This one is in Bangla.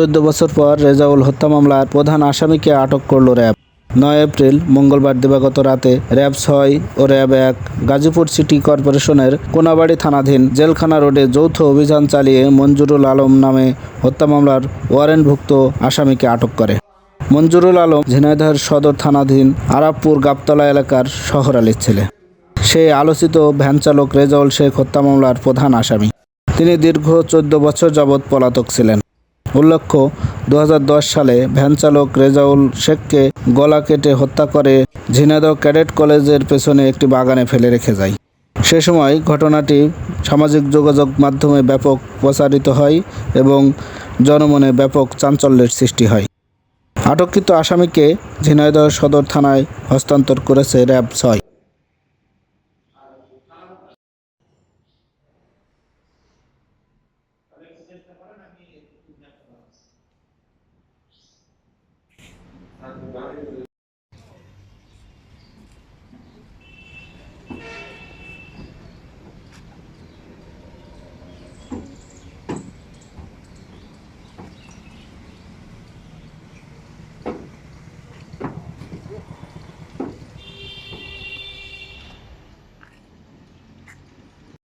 চোদ্দ বছর পর রেজাউল হত্যা মামলার প্রধান আসামিকে আটক করল র্যাব। নয় এপ্রিল, মঙ্গলবার দিবাগত রাতে র্যাব ছয় ও র্যাব এক গাজীপুর সিটি কর্পোরেশনের কোনাবাড়ি থানাধীন জেলখানা রোডে যৌথ অভিযান চালিয়ে মঞ্জুরুল আলম নামে হত্যা মামলার ওয়ারেন্টভুক্ত আসামিকে আটক করে। মঞ্জুরুল আলম ঝিনাইদহের সদর থানাধীন আরাবপুর গাবতলা এলাকার শহর আলীর ছেলে। সেই আলোচিত ভ্যান চালক রেজাউল শেখ হত্যা মামলার প্রধান আসামি। তিনি দীর্ঘ চোদ্দ বছর যাবৎ পলাতক ছিলেন। উল্লেখ্য দু হাজার দশ সালে ভ্যান চালক রেজাউল শেখকে গলা কেটে হত্যা করে ঝিনাইদহ ক্যাডেট কলেজের পেছনে একটি বাগানে ফেলে রেখে যায়। সে সময় ঘটনাটি সামাজিক যোগাযোগ মাধ্যমে ব্যাপক প্রচারিত হয় এবং জনমনে ব্যাপক চাঞ্চল্যের সৃষ্টি হয়। আটককৃত আসামিকে ঝিনাইদহ সদর থানায় হস্তান্তর করেছে র্যাব ছয়। and the value